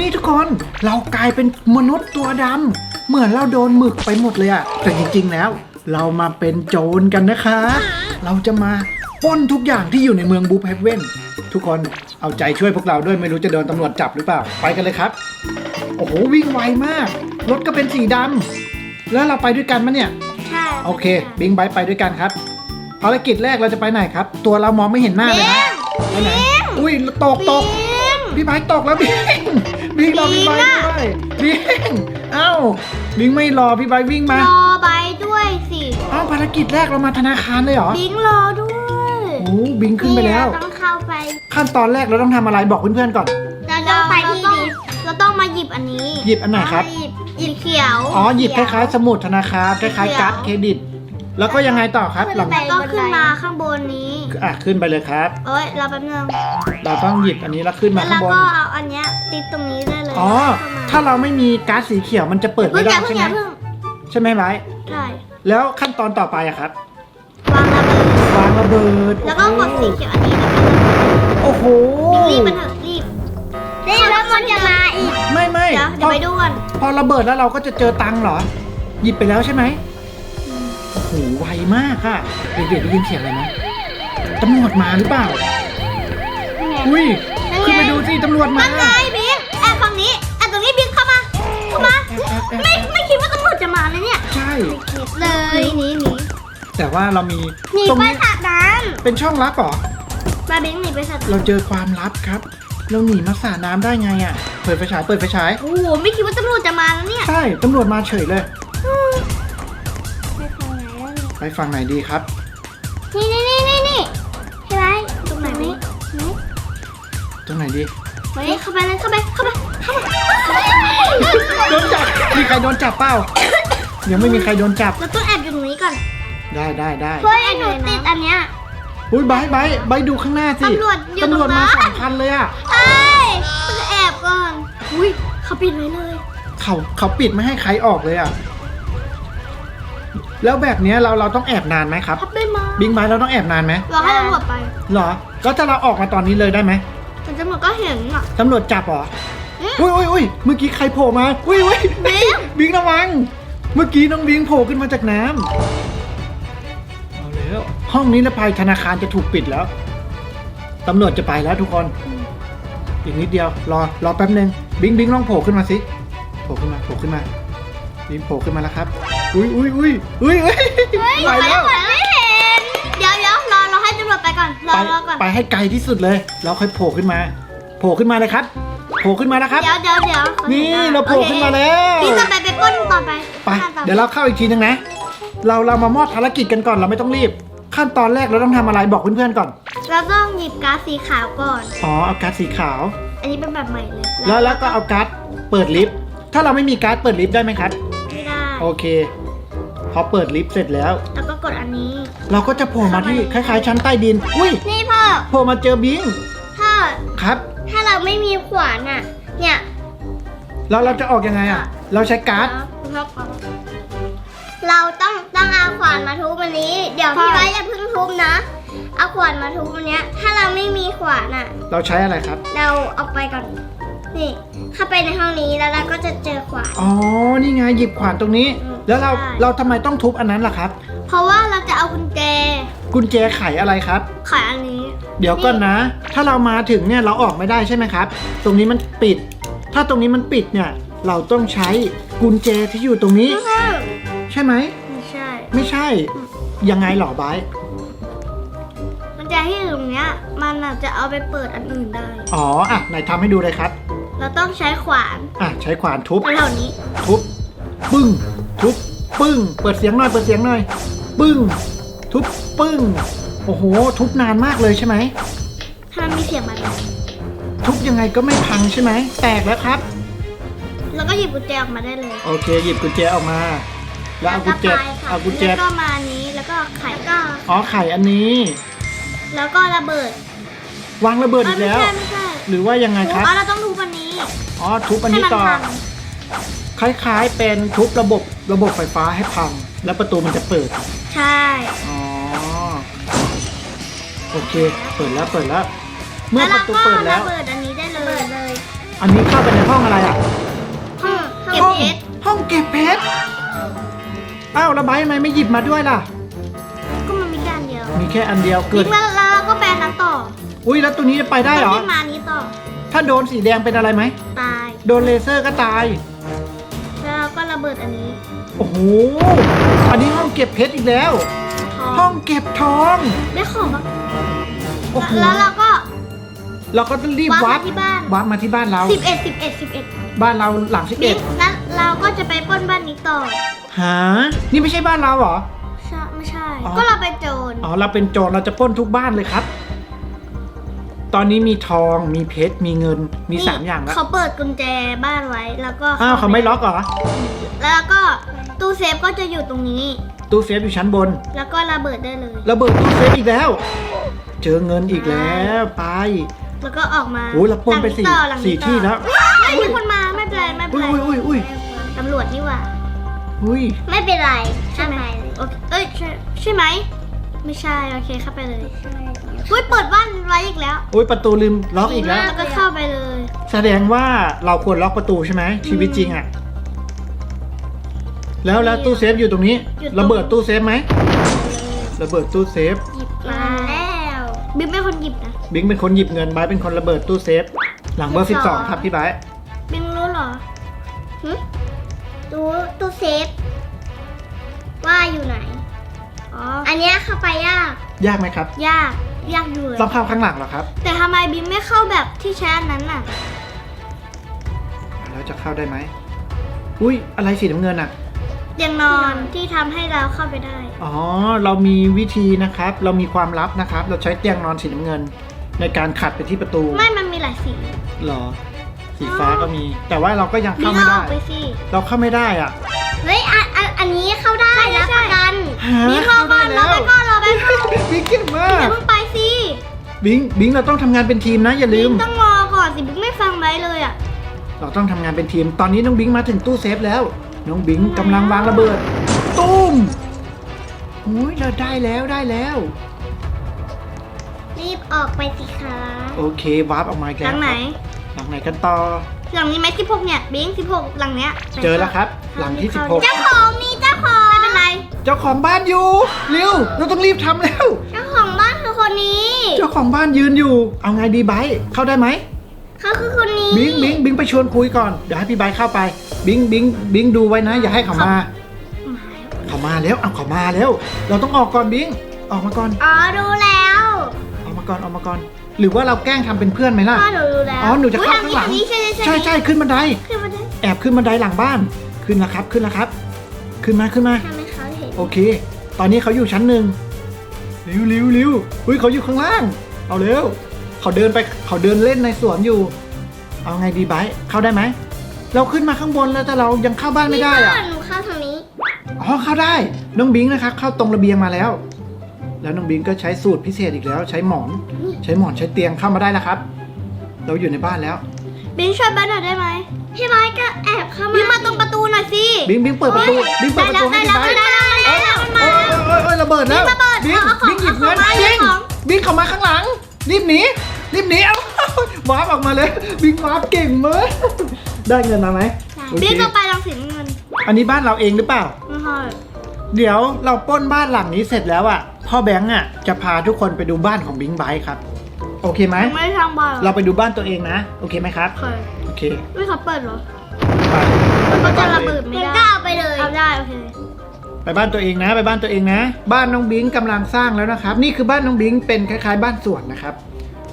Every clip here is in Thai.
นี่ทุกคนเรากลายเป็นมนุษย์ตัวดำเหมือนเราโดนหมึกไปหมดเลยอะแต่จริงๆแล้ว เรามาเป็นโจรกันนะคะ เราจะมาปล้นทุกอย่างที่อยู่ในเมืองบูแพเว่นทุกคนเอาใจช่วยพวกเราด้วยไม่รู้จะโดนตำรวจจับหรือเปล่า ไปกันเลยครับ โอ้โหวิ่งไวมาก รถก็เป็นสีดำแล้วเราไปด้วยกันมะเนี่ย ใช่โอเค บิงไบค์ไปด้วยกันครับภารกิจแรกเราจะไปไหนครับ ตัวเรามองไม่เห็นหน้าเลยนะไปไหนอุ้ยตกตกพี่ไบค์ตกแล้วบิง บิงรอพี่ไบค์ด้วยบิงเอ้าบิงไม่รอพี่ไบค์วิ่งมารอใบด้วยสิเอ้าภารกิจแรกเรามาธนาคารเลยเหรอบิงรอด้วยโอ้บิงขึ้นไปแล้วเราต้องเข้าไป ขั้นตอนแรกเราต้องทำอะไรบอกเพื่อนๆก่อนเราต้องไปที่ลิฟต์เราต้องมาหยิบอันนี้ หยิบอันไหนครับหยิบหยิบเขียว อ๋อหยิบคล้ายๆสมุดธนาคารคล้ายๆการ์ดเครดิต แล้วก็ยังไงต่อครับหลังแล้วก็ขึ้นมาข้างบนนี้อะขึ้นไปเลยครับเอ้ยเราแป๊บนึงเราต้องหยิบอันนี้แล้วขึ้นมาแล้วข้าเรางบนก็เอาอันเนี้ยติดตรงนี้ได้เลยอ๋อเข้ามาถ้าเราไม่มีการ์ดสีเขียวมันจะเปิดเพิ่ไม่งอได้ย่าเพิ่งใช่ไหมอย่าเพิ่งใช่ไหมไบร์ทใช่แล้วขั้นตอนต่อไปอะครับวางระเบิดวางระเบิดแล้วก็กดสีเขียวอันนี้แล้วโอ้โหก็รีบมันเถอะรีบรีบแล้วมันจะมาอีกไม่ไม่เดี๋ยวเดี๋ยวไปดูก่อนพอระเบิดแล้วเราก็จะเจอตังค์เหรอหยิบไปแล้วใช่ไหม โอ้โหไวมากค่ะเด็กๆได้ยินเสียงอะไรไหมตำรวจมาหรือเปล่า อุ้ยขึ้นไปดูสิตำรวจมานั่นไงบิ๊กแอบฝั่งนี้แอบตรงนี้บิ๊กเข้ามาเข้ามาแอบแอบไม่แอบไม่คิดว่าตำรวจจะมานะเนี่ยใช่ คิดเลยหนีหนีแต่ว่าเรามีหนีตรงไปนี้สระน้เป็นช่องลับเหรอำมาบิ๊กหนีไปสระน้เราเจอความลับครับ เราหนีมาสาน้ำได้ไงอะ เปิดไฟฉาย เปิดไฟฉายำโอ้โหไม่คิดว่าตำรวจจะมาแล้วเนี่ย ใช่ ตำรวจมาเฉยเลย ไปฝั่งไหนแล้วเนี่ยไปฝั่งไหนดีครับ นี่นี่นี่นี่นี่ใช่ไหมตรงไหนไหมไหนตรงไหนดีเฮ้ยเข้าไปเลยเข้าไปเข้าไปเข้าไปโดนจับมีใครโดนจับเปล่ายังไม่มีใครโดนจับเราต้องแอบอยู่ตรงนี้ก่อนได้ได้ได้เฮ้ยหนูติดอันเนี้ยอุ้ยไบร์ทไบร์ทไบร์ทดูข้างหน้าสิตำรวจอยู่ตำรวจตรงนั้มานสองคันเลยอะเอ้ยต้องแอบก่อนอุ้ยเขาปิดไว้เลย เขาเขาปิดไม่ให้ใครออกเลยอะ แล้วแบบเนี้ยเราเราต้องแอบนานไหมครับ พับได้มาบิงไบร์ทเราต้องแอบนานไหมเราให้ตำรวจไปเหรอแล้วถ้าเราออกมาตอนนี้เลยได้ไหมแต่ตำรวจก็เห็นอะ ตำรวจจับเหรออืมอุ้ยอุ้ยอุ้ยเมื่อกี้ใครโผล่มา อุ้ยอุ้ยบิงบิงระวัง เมื่อกี้น้องบิงโผล่ขึ้นมาจากน้ำเอาแล้วห้องนี้ละภัยธนาคารจะถูกปิดแล้ว ตำรวจจะไปแล้วทุกคน อีกนิดเดียว รอรอแป๊บนึงบิงบิงลองโผล่ขึ้นมาสิ โผล่ขึ้นมาโผล่ขึ้นมาบิงโผล่ขึ้นมาแล้วครับ อุ้ยอุ้ยอุ้ยอุ้ยอุ้ยเฮ้ยไปไปแล้วก่อนไม่เห็น เดี๋ยวเดี๋ยวรอเราให้ตำรวจไปก่อน รอไปรอก่อน ไปให้ไกลที่สุดเลยแล้วค่อยโผล่ขึ้นมา โผล่ขึ้นมาเลยครับ โผล่ขึ้นมาแล้วครับ เดี๋ยวเดี๋ยวเดี๋ยวขอนี่ห็ะเราโผล่ขึ้นมาแล้วพี่ต่อไปไปปล้นต่อไป ไปต่อเดี๋ยวเราเข้าอีกทีนึงนะ เราเรามามอบภารกิจกันก่อน เราไม่ต้องรีบ ขั้นตอนแรกเราต้องทำอะไรบอกเพื่อนๆก่อน เราต้องหยิบก๊าซสีขาวก่อน อ๋อ เอาการ์ดสีขาว อันนี้เป็นแบบใหม่เลย แล้วแล้วก็เอาการ์ดเปิดลิฟต์ ถ้าเราไม่มีการ์ดเปิดลิฟต์ได้ไหมครับไม่ได้ โอเค พอเปิดลิฟต์เสร็จแล้ว แล้วก็กดอันนี้ เราก็จะโผล่มาที่คล้ายๆ ชั้นใต้ดิน อุ้ยนี่พ่อ โผล่มาเจอบิงพ่อ ครับ ถ้าเราไม่มีขวานอะ เนี่ยแล้วเราจะออกยังไงอะ เราใช้การ์ด เราต้องต้องเอาขวานมาทุบอันนี้ เดี๋ยวพี่ไว้อย่าเพิ่งทุบนะ เอาขวานมาทุบอันเนี้ย ถ้าเราไม่มีขวานอะ เราใช้อะไรครับ เราออกไปก่อน นี่เข้าไปในห้องนี้แล้วเราก็จะเจอขวาน อ๋อ นี่ไงหยิบขวานตรงนี้ อืมแล้วเราใช่ เราทำไมต้องทุบอันนั้นล่ะครับ เพราะว่าเราจะเอากุญแจกุญแจไขอะไรครับขายอันนี้เดี๋ยวก่อนนะ ถ้าเรามาถึงเนี่ยเราออกไม่ได้ใช่ไหมครับ ตรงนี้มันปิด ถ้าตรงนี้มันปิดเนี่ย เราต้องใช้กุญแจที่อยู่ตรงนี้ใช่ไหม ไม่ใช่ ไม่ใช่ ยังไงหรอไบร์ทกุญแจที่อยู่ตรงเนี้ย มันอาจจะเอาไปเปิดอันอื่นได้ อ๋อ อะไหนทำให้ดูเลยครับ เราต้องใช้ขวานอะใช้ขวานทุบแถวๆนี้ ทุบ ปึ้ง ทุบ ปึ้ง เปิดเสียงหน่อย เปิดเสียงหน่อย ปึ้ง ทุบ ปึ้ง โอ้โห ทุบนานมากเลยใช่ไหม ถ้ามันมีเสียงแบบนี้ทุบยังไงก็ไม่พังใช่ไหม แตกแล้วครับ แล้วก็หยิบกุญแจออกมาได้เลยโอเค หยิบกุญแจออกมา แล้วเอากุญแจล้วไปค่ะเอากุญแจ แล้วก็มาอันนี้แล้วก็ไขก็ อ๋อ ไข่อันนี้ แล้วก็ระเบิดวางระเบิดเอ้อียกไม่แล้ว ใช่ไม่ใช่หรือว่ายังไงครับ อ๋อเราต้องทุบ อันนี้อ๋อทุบอันให้นี้มันต่อพังคล้ายๆ เป็นทุบระบบระบบไฟฟ้าให้พัง แล้วประตูมันจะเปิด ใช่ อ๋อ โอเค เปิดแล้วเปิดแล้ว เมื่อแล้วปเราระตูก็เปิดแล้วระเบิดอันนี้ได้เลยเลย อันนี้เข้าไปในห้องอะไรอะ ห้องเก็บห้องเพชร ห้องเก็บเพชร อ้าวแล้วไบร์ททำไมไม่หยิบมาด้วยล่ะ ก็มันมีแค่อันเดียว มีแค่อันเดียวเกิทิ้ดงแล้วแล้วเราก็แปลนั้นต่อ อุ้ยแล้วตัวนี้จะไปได้เหรอต้องรีบมานี้ต่อ ถ้าโดนสีแดงเป็นอะไรไหม ตาย โดนเลเซอร์ก็ตาย แล้วเราก็ระเบิดอันนี้โอ้โห อันนี้ห้องเก็บเพชรอีกแล้ว ทองห้องเก็บทอง ได้ของปะโอ้โห แล้วเราก็ เราก็ต้องรีบวาวัร์ดปที่บ้าน วัดมาที่บ้านเรา สิบเอ็ดสิบเอ็ดสิบเอ็ดบ้านเราหลังสิบนี่เอ็ดแล้วเราก็จะไปปล้นบ้านนี้ต่อหา นี่ไม่ใช่บ้านเราเหรอ ใช่ไม่ใช่ อ๋อ ก็เราเป็นโจร อ๋อ เราเป็นโจรเราจะปล้นทุกบ้านเลยครับ ตอนนี้มีทองมีเพชรมีเงินมีสามอย่างแล้วเขาเปิดกุญแจบ้านไว้แล้วก็อ้าวเขาไม่ล็อกเหรอ แล้วก็ตู้เซฟก็จะอยู่ตรงนี้ ตู้เซฟอยู่ชั้นบน แล้วก็ระเบิดได้เลยระเบิดตู้เซฟอีกแล้ว เจอเงินอีกแล้วไป แล้วก็ออกมาโอ้ยเราปล้นไปสี่หลังสี่นี้ต่อที่แล้วเฮ้ยมีคนมาไม่เป็นไรไม่เป็นไรอุ้ยอุ้ยอุ้ยตำรวจนี่หว่าอุ้ยไม่เป็นไรใช่ไหมโอเคเอ้ยใช่ใช่ไหม ไม่ใช่ โอเคเข้าไปเลยอุ้ยเปิดบ้านไว้อีกแล้วอุ้ยประตูลืมล็อกอีกแล้ว แล้วก็เข้าไปเลย แสดงว่าเราควรล็อกประตูใช่ไหมชีวิตจริงอะแล้วแล้วตู้เซฟอยู่ตรงนี้ ระเบิดตู้เซฟไหมระเบิดตู้เซฟหยิบมาแล้วบิ๊กเป็นคนหยิบนะบิงเป็นคนหยิบเงินไบร์ทเป็นคนระเบิดตู้เซฟ หลังเบอร์สิสิบบสสอองงครับพี่ไบร์ทบิ๊กรู้เหรอหึตู้ตู้เซฟ ว่าอยู่ไหน อ๋อ อันเนี้ยเข้าไปยาก ยากไหมครับยาก ยากอยู่เลยต้องเข้าข้างหลังเหรอครับแต่ทำไมบิ๊กไม่เข้าแบบที่ใช้อันนั้นน่ะ แล้วจะเข้าได้ไหมอุ้ยอะไรสีน้ำเงินอะเตียงนอนที่ทำให้เราเข้าไปได้ อ๋อ เรามีวิธีนะครับ เรามีความลับนะครับ เราใช้เตียงนอนสีน้ำเงิน ในการขัดไปที่ประตูไม่มันมีหลายสีเหรอ สีฟ้าก็มี แต่ว่าเราก็ยังบิ๊เข้ากไม่เอาอได้อกไปสิ เราเข้าไม่ได้อะ เฮ้ยอันอันอันนี้เข้าได้รับประกันฮะ บิ๊กรอก่อนรอไปก่อนรอไปก่อนบิ๊กเก่งมาอย่าก เพิ่งไปสิบิงบิงเราต้องทำงานเป็นทีมนะอย่าลืบิ๊มกต้องรอก่อนสิบิ๊กไม่ฟังไว้เลยอะเราต้องทำงานเป็นทีม ตอนนี้น้องบิงมาถึงตู้เซฟแล้ว น้องบิงกำลังวางระเบิด ตุ้มโอ้ยเราได้แล้วได้แล้ว รีบออกไปสิคะโอเควาร์ปออกมาอีกหแล้ลัวงไหนหลังไหนกันต่อ หลังนี้ไหมสิบหกเนี่ยบิ๊กสิบหกหลังเนี้ยเจอแล้วครับ หลังที่ 16 เจ้าของมีเจ้าของไม่ เป็นไรเจ้าของบ้านอยู่เร็วเราต้องรีบทำแล้ว เจ้าของบ้านคือคนนี้ เจ้าของบ้านยืนอยู่ เอาไงดีไบร์ทเข้าได้ไหม เขาคือคนนี้บิงบิงบิงไปชวนคุยก่อน เดี๋ยวให้พี่ไบร์ทเข้าไป บิงบิงบิงดูไว้นะ อย่าให้เขามา เขามาแล้ว เอาเขามาแล้ว เราต้องออกก่อนบิง ออกมาก่อน อ๋อรู้แล้วออกมาก่อน ออกมาก่อน หรือว่าเราแกล้งทำเป็นเพื่อนไหมล่ะ พ่อหนูรู้แล้วอ๋อหนูจะเข้าข้างหลัง อุ๊ยอันนี้ใช่ใช่ใช่ใช่ขึ้นบันไดขึ้นมาได้แอบขึ้นบันไดหลังบ้าน ขึ้นแล้วครับ ขึ้นแล้วครับ ขึ้นมา ขึ้นมา ทำให้เขาเห็น โอเค ตอนนี้เขาอยู่ชั้นหนึ่งเร็วเร็วเร็วอุ้ยเขาอยู่ข้างล่าง เอาเร็ว เขาเดินไปเขาเดินเล่นในสวนอยู่ เอาไงดีไบร์ทเข้าได้ไหม เราขึ้นมาข้างบนแล้วแต่เรายังเข้าบ้านไม่ได้นี่อะพ่อหนูเข้าทางนี้ อ๋อเข้าได้ น้องบิงนะครับเข้าตรงระเบียงมาแล้ว แล้วน้องบิงก็ใช้สูตรพิเศษอีกแล้ว ใช้หมอน ใช้หมอนใช้เตียงเข้ามาได้แล้วครับ เราอยู่ในบ้านแล้ว บิงช่วยบ้านหน่อยได้ไหมพี่ไม้ก็แอบเข้ามาบิงมาตรงประตูหน่อยสิบิงบิงเปิดประตูบิงเปิดประตูให้ได้พี่แล้วไบร์ทได้แล้วได้แล้วมันโอ้มายโอ้ยโอ้ยระเบิดแล้วบิงระเบิดบิงเอาของบิงหยิบเงินเอาของบิงเอาของ บิงเข้ามาข้างหลังรีบหนีรีบหนีเอาวาร์ปออกมาเลย บิงวาร์ปเก่งมากได้เงินมาไหมโอเคบิงจะไปรังสีน้ำเงินอันนี้บ้านเราเองหรือเปล่า ไม่ใช่เดี๋ยวเราปล้นบ้านหลังนี้เสร็จแล้วอะพ่อแบงค์อะจะพาทุกคนไปดูบ้านของบิงไบค์ครับ โอเคไหมยังไม่ได้ทางบ้านเราไปดูบ้านตัวเองนะ โอเคไหมครับ เคยโอเคไม่เขาเปิดเหรอไปมันก็ไปจะบ้านระตัวเองเบิดไม่ได้ก็เอาไปเลย เอาได้โอเคไปบ้านตัวเองนะ ไปบ้านตัวเองนะ บ้านน้องบิงกำลังสร้างแล้วนะครับ นี่คือบ้านน้องบิงเป็นคล้ายๆ บ้านสวนนะครับ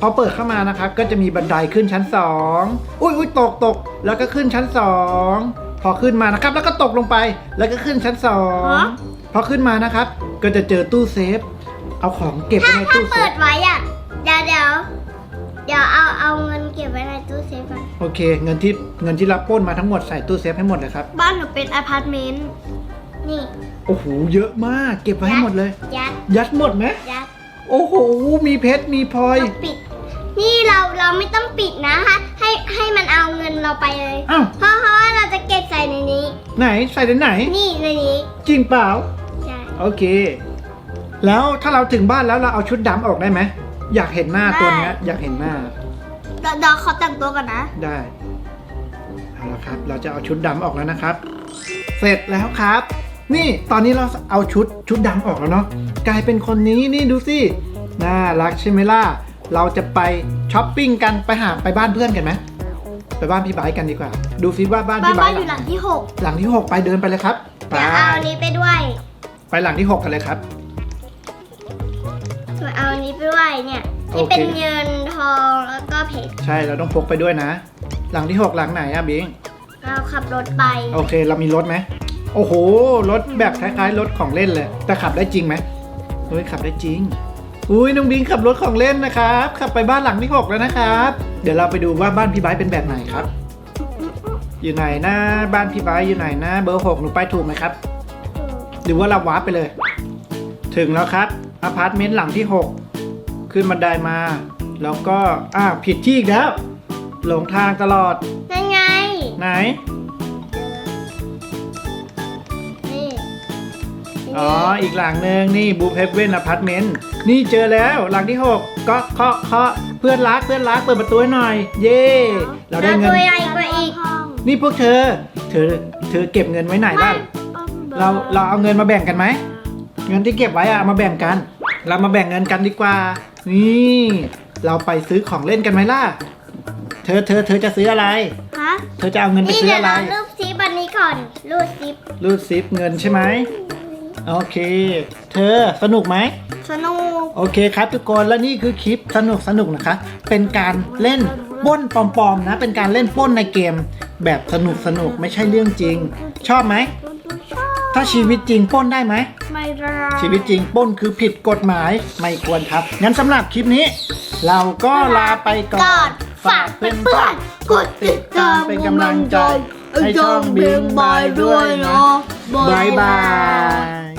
พอเปิดเข้ามานะครับ ก็จะมีบันไดขึ้นชั้นสองอุ้ยอุ้ยตกตกแล้วก็ขึ้นชั้นสองพอขึ้นมานะครับ แล้วก็ตกลงไป แล้วก็ขึ้นชั้นสองฮะพอขึ้นมานะครับ ก็จะเจอตู้เซฟ เอาของเก็บไว้ถ้าในถ้าตู้เซเปิฟ ดไว้อะ เดี๋ยวเดี๋ยวเดี๋ยวเอาเอาเงินเก็บไว้ในตู้เซฟก่อนโอเค เงินที่เงินที่รับปล้นมาทั้งหมดใส่ตู้เซฟให้หมดเลยครับ บ้านหนูเป็นอพาร์ตเมนต์นี่โอ้โหเยอะมากเก็บไว้ให้หมดเลย ยัดยัดหมดไหมยัดโอ้โหมีเพชรมีพลอยเราปิด นี่เราเราไม่ต้องปิดนะฮะให้ให้มันเอาเงินเราไปเลยอ้าวเพราะเพราะว่าเราจะเก็บใส่ในนี้ ไหนใส่ในไหน นี่ในนี้จริงเปล่าใช่โอเค แล้วถ้าเราถึงบ้านแล้วเราเอาชุดดำออกได้ไหม อยากเห็นหน้าตัวเนี้ย อยากเห็นหน้าเดี๋ยวเดี๋ยวขอแต่งตัวก่อนนะ ได้เอาละครับ เราจะเอาชุดดำออกแล้วนะครับ เสร็จแล้วครับ นี่ตอนนี้เราเอาชุดชุดดำออกแล้วเนาะกลายเป็นคนนี้นี่ดูสิน่ารักใช่ไหมล่ะเราจะไปช้อปปิ้งกันไปหาไปบ้านเพื่อนกันไหมไปบ้านพี่ไบร์ทกันดีกว่า ดูซิว่าบ้านบ้านพี่ไบบ้าร์นทอยู่หลังที่หกหลังที่หกไปเดินไปเลยครับไปเดี๋ยวเอาอันนี้ไปด้วย ไปหลังที่หกกันเลยครับ ปด้วยเนี่ยที่โอเคเป็นเงินทองแล้วก็เพชรใช่เราต้องพกไปด้วยนะ หลังที่หกหลังไหนอะบิง เราขับรถไปโอเค เรามีรถไหม โอ้โห รถแบบคล้ายๆ รถของเล่นเลย แต่ขับได้จริงไหมเฮ้ยขับได้จริง อุ้ยน้องบิงขับรถของเล่นนะครับ ขับไปบ้านหลังที่หกแล้วนะครับ เดี๋ยวเราไปดูว่าบ้านพี่ไบร์ทเป็นแบบไหนครับ อยู่ไหนนะ บ้านพี่ไบร์ทอยู่ไหนนะ เบอร์หกหนูไปถูกไหมครับ หรือว่าเราวาร์ปไปเลย ถึงแล้วครับ อพาร์ตเมนต์หลังที่หก ขึ้นบันไดมา แล้วก็อ้าวผิดที่อีกแล้ว หลงทางตลอดนั่นไง ไหน นี่อ๋อ อีกหลังหนึ่งนี่บูเพเว่นอพาร์ตเมนต์นี่เจอแล้วหลังที่หกก็เคาะเคาะเพื่อนรักเพื่อนรักเปิดประตูให้หน่อย เย่เราได้เงิน ตัวใหญ่กว่าอีกนี่พวกเธอ เธอเธอเก็บเงินไว้ไหนบ้างเราเราเอาเงินมาแบ่งกันไหม เงินที่เก็บไว้อะเอามาแบ่งกัน เรามาแบ่งเงินกันดีกว่า นี่ เราไปซื้อของเล่นกันไหมล่ะ เธอเธอเธอจะซื้ออะไร ฮะเธอจะเอาเงินไปนี่ซื้อเดี๋ยวอะไร เรารูปซิปอันนี้ก่อน รูปซิปรูดซิปเงินใช่ไหม โอเค เธอสนุกไหม สนุก โอเคครับทุกคนและนี่คือคลิปสนุกสนุกนะคะ เป็นการเล่นปล้นปลอมๆนะ เป็นการเล่นปล้นในเกมแบบสนุกสนุกไม่ใช่เรื่องจริง ชอบไหม ถ้าชีวิตจริงปล้นได้ไหม ไม่ได้ชีวิตจริงปล้นคือผิดกฎหมายไม่ควรครับ งั้นสำหรับคลิปนี้ เราก็ลาไปก่อน ฝากเพื่อนๆกดติดตามเป็นกำลังใจ ให้ช่องบิงบายด้วยเนาะบายบาย